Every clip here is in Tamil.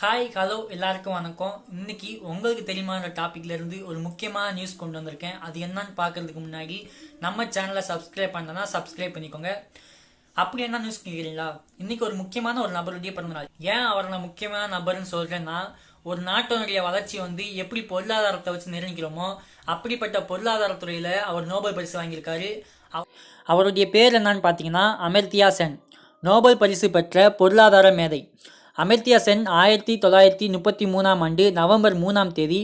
ஹாய் ஹலோ எல்லாருக்கும் வணக்கம். இன்னைக்கு உங்களுக்கு தெரியுமான டாபிக்ல இருந்து ஒரு முக்கியமான நியூஸ் கொண்டு வந்திருக்கேன். அது என்னன்னு பார்க்கறதுக்கு முன்னாடி நம்ம சேனலை சப்ஸ்கிரைப் பண்ணனா சப்ஸ்கிரைப் பண்ணிக்கோங்க. அப்படி என்ன நியூஸ் கேட்குறீங்களா இன்னைக்கு ஒரு முக்கியமான ஒரு நபருடைய பிறந்தநாள். ஏன் அவரை நான் முக்கியமான நபர்னு சொல்றேன்னா ஒரு நாட்டினுடைய வளர்ச்சி வந்து எப்படி பொருளாதாரத்தை வச்சு நிர்ணயிக்கிறோமோ அப்படிப்பட்ட பொருளாதாரத்துறையில் அவர் நோபல் பரிசு வாங்கியிருக்காரு. அவருடைய பேர் என்னன்னு பார்த்தீங்கன்னா அமர்த்தியா சென். நோபல் பரிசு பெற்ற பொருளாதார மேதை. அமர்த்தியா சென் ஆயிரத்தி தொள்ளாயிரத்தி முப்பத்தி மூணாம் ஆண்டு நவம்பர் மூணாம் தேதி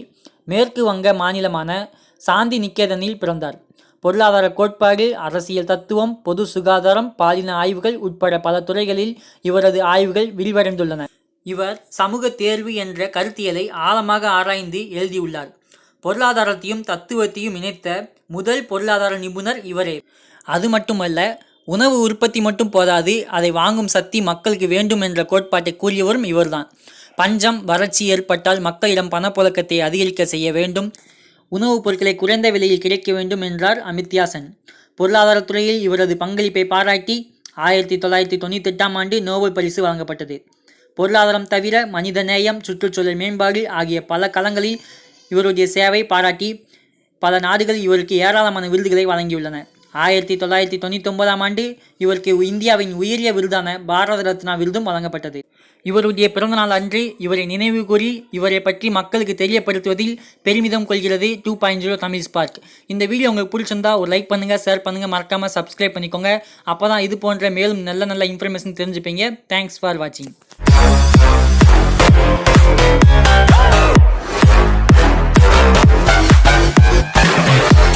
மேற்கு வங்க மாநிலமான சாந்தி நிகேதனில் பிறந்தார். பொருளாதார கோட்பாடு அரசியல் தத்துவம் பொது சுகாதாரம் பாலின ஆய்வுகள் உட்பட பல துறைகளில் இவரது ஆய்வுகள் விரிவடைந்துள்ளன. இவர் சமூக தேர்வு என்ற கருத்தியலை ஆழமாக ஆராய்ந்து எழுதியுள்ளார். பொருளாதாரத்தையும் தத்துவத்தையும் இணைத்த முதல் பொருளாதார நிபுணர் இவரே. அது மட்டுமல்ல உணவு உற்பத்தி மட்டும் போதாது அதை வாங்கும் சக்தி மக்களுக்கு வேண்டும் என்ற கோட்பாட்டை கூறியவரும் இவர்தான். பஞ்சம் வறட்சி ஏற்பட்டால் மக்களிடம் பணப்புழக்கத்தை அதிகரிக்க செய்ய வேண்டும். உணவுப் பொருட்களை குறைந்த விலையில் கிடைக்க வேண்டும் என்றார் அமித்யா சென் பொருளாதாரத்துறையில் இவரது பங்களிப்பை பாராட்டி ஆயிரத்தி தொள்ளாயிரத்தி தொண்ணூற்றி எட்டாம் ஆண்டு நோபல் பரிசு வழங்கப்பட்டது. பொருளாதாரம் தவிர மனிதநேயம் சுற்றுச்சூழல் மேம்பாடு ஆகிய பல களங்களில் இவருடைய சேவை பாராட்டி பல நாடுகள் இவருக்கு ஏராளமான விருதுகளை வழங்கியுள்ளன. ஆயிரத்தி தொள்ளாயிரத்தி தொண்ணூற்றி ஒன்பதாம் ஆண்டு இவருக்கு இந்தியாவின் உயரிய விருதான பாரத ரத்னா விருதும் வழங்கப்பட்டது. இவருடைய பிறந்தநாள் அன்று இவரை நினைவு கூறி இவரை பற்றி மக்களுக்கு தெரியப்படுத்துவதில் பெருமிதம் கொள்கிறது two point zero Tamil spark. இந்த வீடியோ உங்களுக்கு பிடிச்சிருந்தா ஒரு லைக் பண்ணுங்கள் ஷேர் பண்ணுங்கள் மறக்காமல் சப்ஸ்கிரைப் பண்ணிக்கோங்க. அப்போ தான் இது போன்ற மேலும் நல்ல நல்ல இன்ஃபர்மேஷன் தெரிஞ்சுப்பீங்க. தேங்க்ஸ் ஃபார் வாட்சிங்